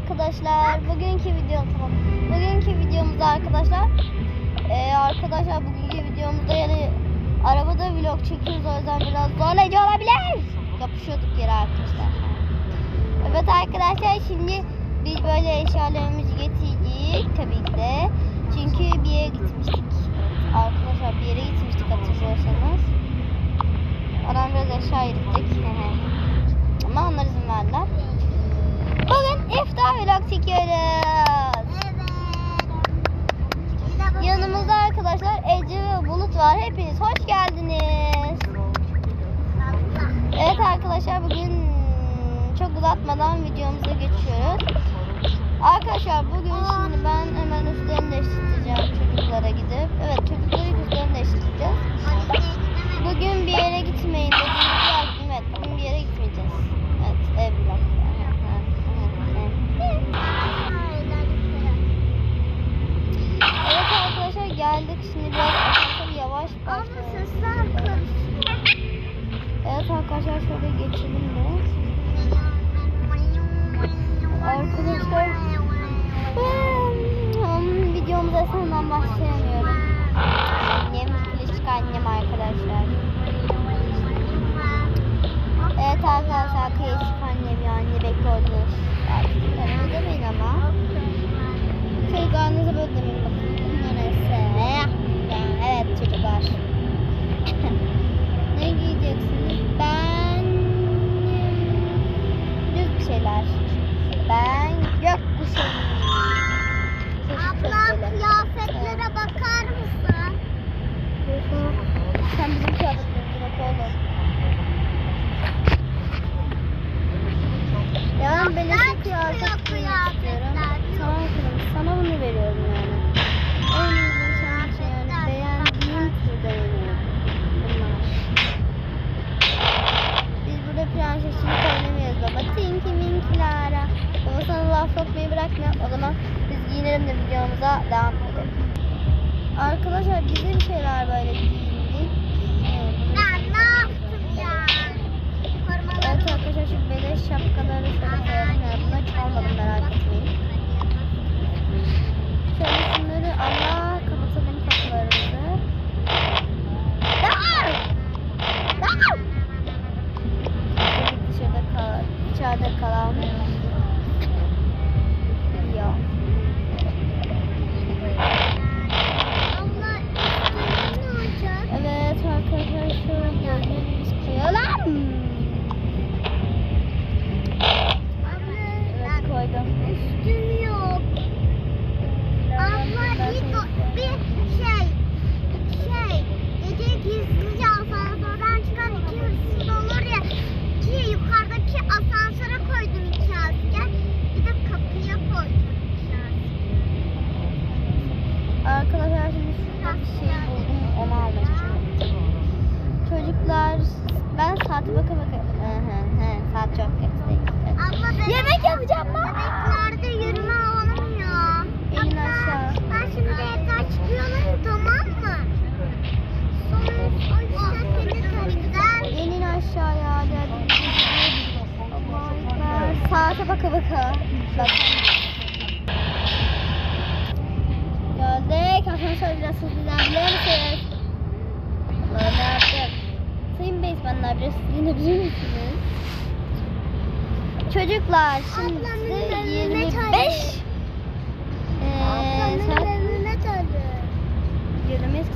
arkadaşlar. Bugünkü video tamam. Bugünkü videomuzda arkadaşlar e, arkadaşlar bugünkü videomuzda yani arabada vlog çekiyoruz o yüzden biraz zorlayıcı olabilir. Yapışıyorduk yere arkadaşlar. Evet arkadaşlar şimdi biz böyle eşyalarımızı getirdik tabii ki de. Çünkü bir yere gitmiştik. Arkadaşlar bir yere gitmiştik hatırlıyorsanız. Oradan biraz aşağı yürüdük. Ama onlar izin Efta vlog çekiyoruz. Evet. Yanımızda arkadaşlar Ece ve Bulut var. Hepiniz hoş geldiniz. Evet arkadaşlar bugün çok uzatmadan videomuza geçiyoruz. Arkadaşlar bugün şimdi ben hemen üstlerini değiştireceğim çocuklara gidip. Evet çocukları üstlerini değiştireceğiz. Bugün bir yere gitmeyin. Bugün, evet, bugün bir yere gitmeyeceğiz. Evet evlat. Baka baka. Bak. Geldik. Arkadaşlar biraz hızlı ilerleyebilir misiniz? Allah ne yaptım? Sayın Beyzmanlar biraz hızlanabilir misiniz? Çocuklar şimdi 25 ee, saat 25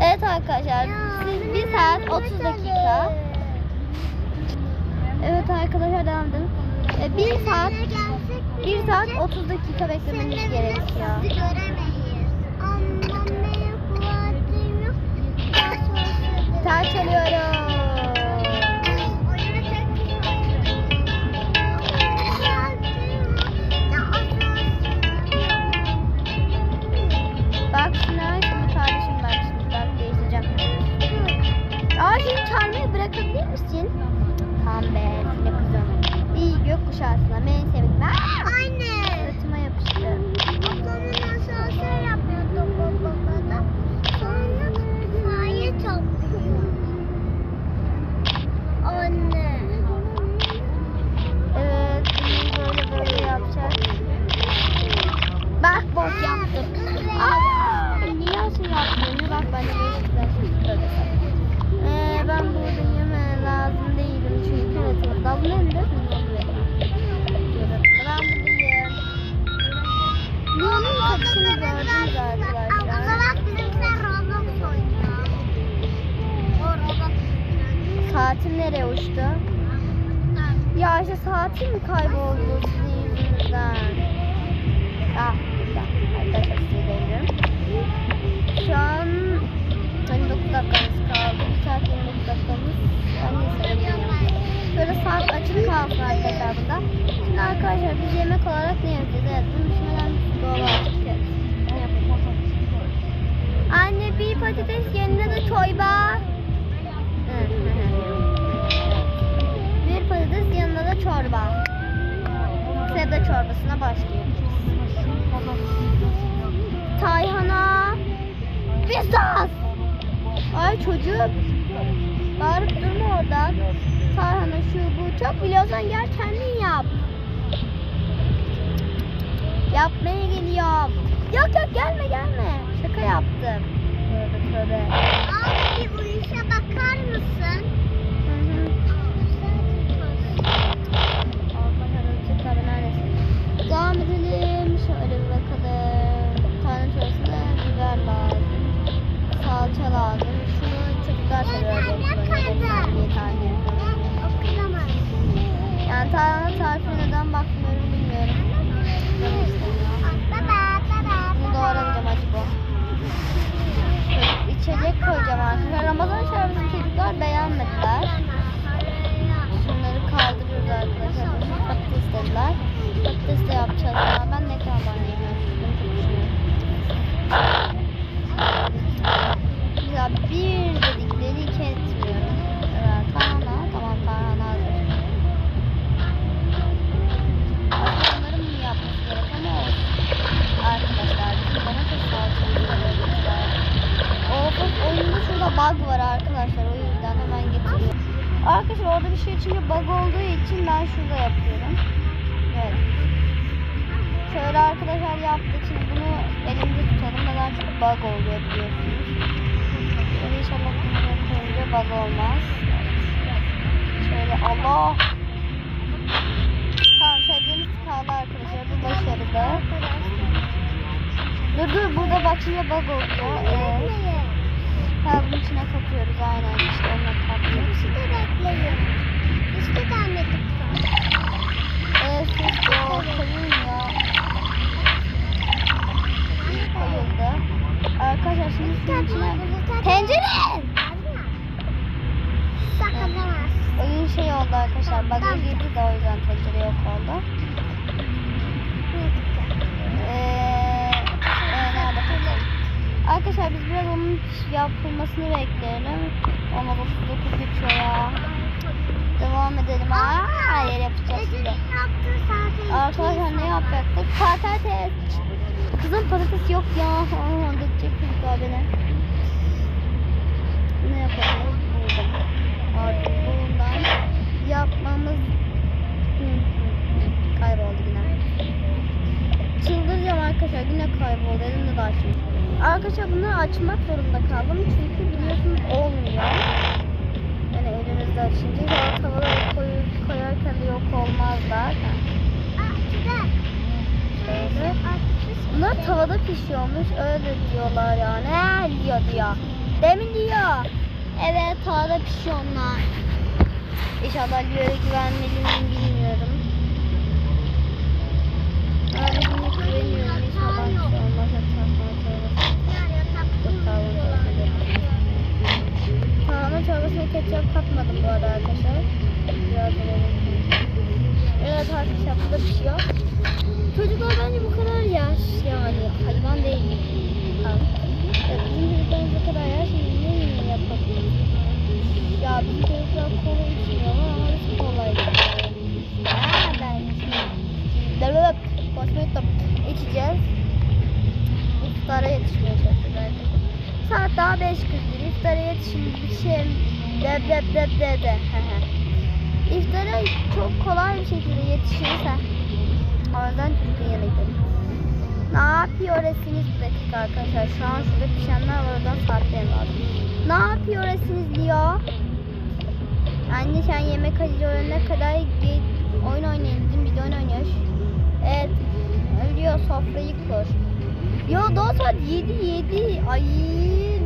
Evet arkadaşlar biz 1 saat 30 dakika Evet arkadaşlar devam edelim. Ee, bir saat bir saat 30 dakika beklememiz gerekiyor. Gitar çalıyorum. Saatim kayboldu sizin yüzünüzden? Ah, güzel. Arkadaşlar size deniyorum. Şu an 29 dakikamız kaldı. 1 saat 29 dakikamız. Ben bilmiyorum. Şöyle saat açık kalsın arkadaşlar burada. Şimdi arkadaşlar biz yemek olarak ne yapacağız? Evet çorbasına başlıyoruz. Tayhana. Pistas. Ay çocuk. Bağırıp durma oradan. Tarhana şu bu. Çok biliyorsan gel kendin yap. Yapmaya geliyorum. Yok yok gelme gelme. Şaka yaptım. Tövbe tövbe. Abi bir uyuşa bakar mısın? Devam edelim. Şöyle bir bakalım. Tane çorbasına biber lazım. Salça lazım. Şunu çocuklar seviyor. bir tane. Yani tarhana tarifi neden bakmıyorum bilmiyorum. Bunu doğramayacağım acaba. Çocuk içecek koyacağım arkadaşlar. Ramazan şerbetini çocuklar beğenmediler. Şunları kaldırıyoruz arkadaşlar. Patates dediler. Patates de yapacağız. Ama ben ne kadar düşünüyorum. Güzel bir dedikleri iki etmiyorum. Evet, tarhana. Tamam tarhana hazır. Aslında onların bunu yapması gerek ama. Arkadaşlar bizim domates da vermişler. Of of oyunda şurada bug var arkadaşlar. O yüzden hemen getiriyorum. Arkadaşlar orada bir şey içince bug olduğu için ben şurada yapıyorum. Şöyle arkadaşlar yaptık. Şimdi bunu elimde tutalım. Neden çünkü bug oluyor biliyorsunuz. Şöyle inşallah bunu koyunca bug olmaz. Şöyle Allah. Tamam sebzemiz kaldı arkadaşlar. Bu başarılı. Dur dur burada bak şimdi bug oluyor. Evet. Ha bunun içine katıyoruz aynen işte onunla katıyoruz. İşte bekleyin. İşte gelmedik sonra. Evet o koyun ya. Koyuldu. Arkadaşlar şimdi şunun içine... Tencere! Oyun şey oldu arkadaşlar. Bug'a girdi de o yüzden tencere yok oldu. Ee, e? Arkadaşlar biz biraz onun yapılmasını bekleyelim. Ama 39 geçiyor ya. Devam edelim. Aa, hayır yapacağız şimdi. Arkadaşlar ne yapacaktık? Patates. Kızım patates yok ya. Aa, Dökecek çocuklar beni. Ne yapalım? Buldum. Artık bundan yapmamız kayboldu yine. Çıldıracağım arkadaşlar. Yine kayboldu. Elimde de açmış. Arkadaşlar bunları açmak zorunda kaldım. Çünkü biliyorsunuz olmuyor. Yani elimizde açınca sonra tavaya koy, koyarken de yok olmazlar. Şöyle. Bunlar tavada pişiyormuş. Öyle diyorlar yani. He diyor diyor. Demin diyor. Evet tavada pişiyor onlar. İnşallah Lio'ya güvenmeli miyim bilmiyorum. Bugün güveniyorum. İnşallah bir şey olmaz. Tahmin çorbasına ketçap katmadım bu arada arkadaşlar. Biraz. Evet bu da pişiyor. Çocuklar bence bu kadar yaş yani hayvan değil. Evet, bizim çocuklarımız bu kadar yaş ne yapalım? Ya bizim çocuklar kola içmiyor ama biz kola içiyoruz. Ha ben konuşmayı unuttum. İçeceğiz. İftara yetişmeye arkadaşlar. Saat daha 5.41. İftara yetişmişim. De de de de de. İftara çok kolay bir şekilde yetişirse. O yüzden çocukun yanına gidelim. Ne yapıyorsunuz bir dakika arkadaşlar. Şu an şurada pişenler var oradan saatlerim lazım. Ne yapıyorsunuz diyor. Anne sen yemek acı ölene kadar git oyun oynayın dedim. Bir de oyun oynuyor. Evet. Ölüyor sofrayı kur. Yo daha saat 7 7. Ay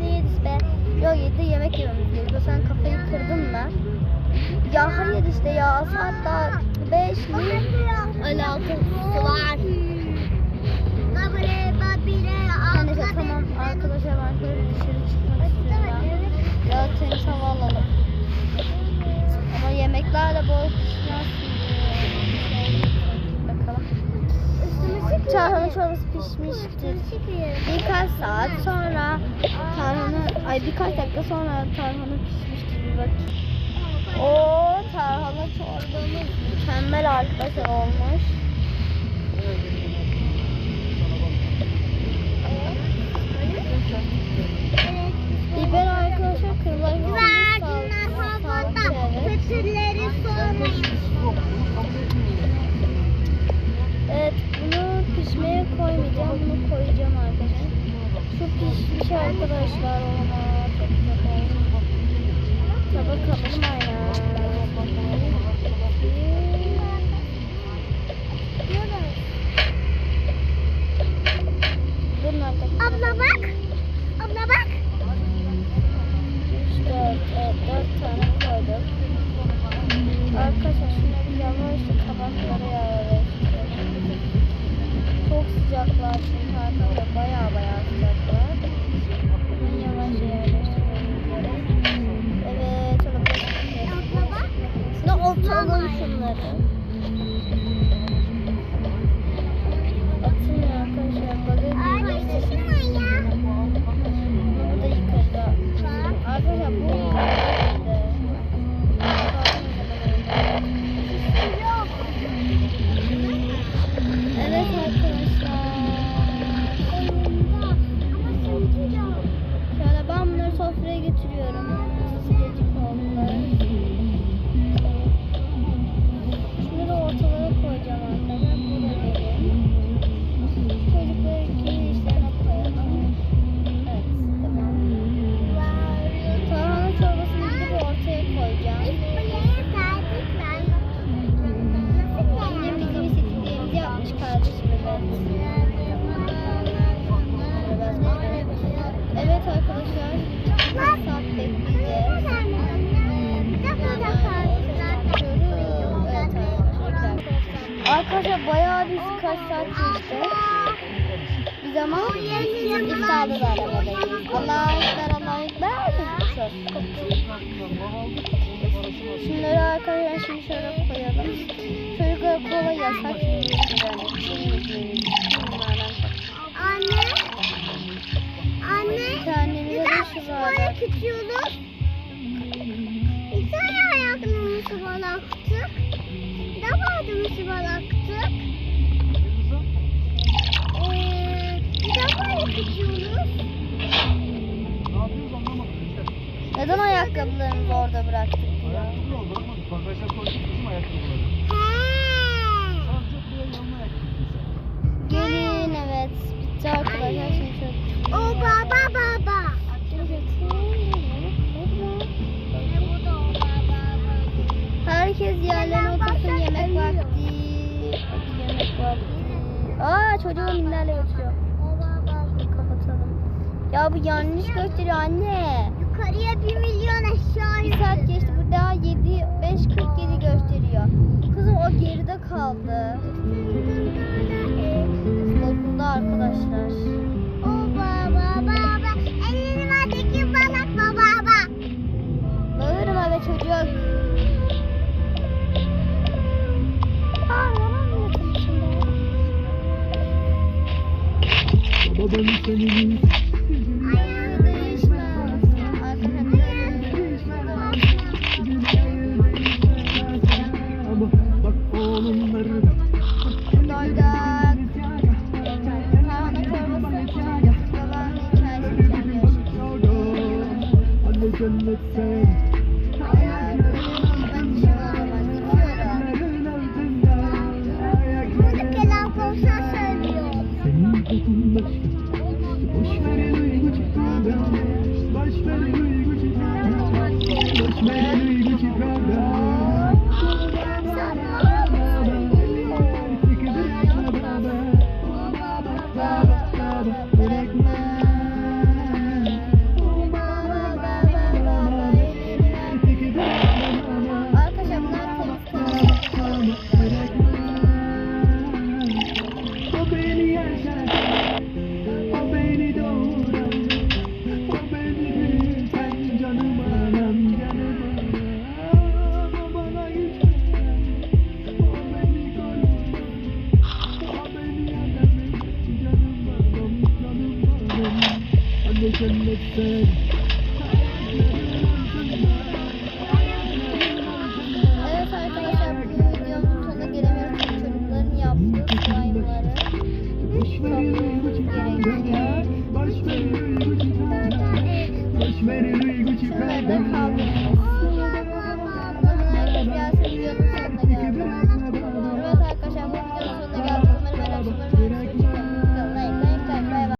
ne yedisi be. Yo 7'de yemek yememiz gerekiyor. Sen kafayı kırdın mı? Ya hayır işte ya saat daha 5 mi? Alakası var. Neyse tamam arkadaşlar ben dışarı çıkmak. Ya temiz hava. Ama yemekler de bol diye. Bakalım. Tarhana çorbası pişmiştir. Birkaç saat sonra tarhana, ay birkaç dakika sonra tarhana pişmiştir bir bakayım. Oo tarhana çorbamız mükemmel arkadaşlar olmuş. Biber arkadaşlar kırbaç Kötüleri sormayın. Evet bunu pişmeye koymayacağım bunu koyacağım arkadaşlar. Şu pişmiş arkadaşlar iftarda da arabadayız. Allah'a ekber, Allah'a ekber. Şunları arkadaşlar şimdi şöyle koyalım. Çocuklara kola yasak. Anne. Anne. Kendimize de şu bardak. böyle Neden ayakkabılarımızı orada bıraktık ya? He. Gelin evet. Bitti arkadaşlar. Şimdi şöyle. O baba baba. Bu da o baba baba. Herkes yerlerine otursun yemek vakti. Yemek vakti. Aa çocuğu minderle götürüyor. Kapatalım. Ya bu yanlış gösteriyor anne. Yukarıya bir milyon aşağı Bir saat geçti bu daha 7 5.47 gösteriyor. Kızım o geride kaldı. Bye. in the bed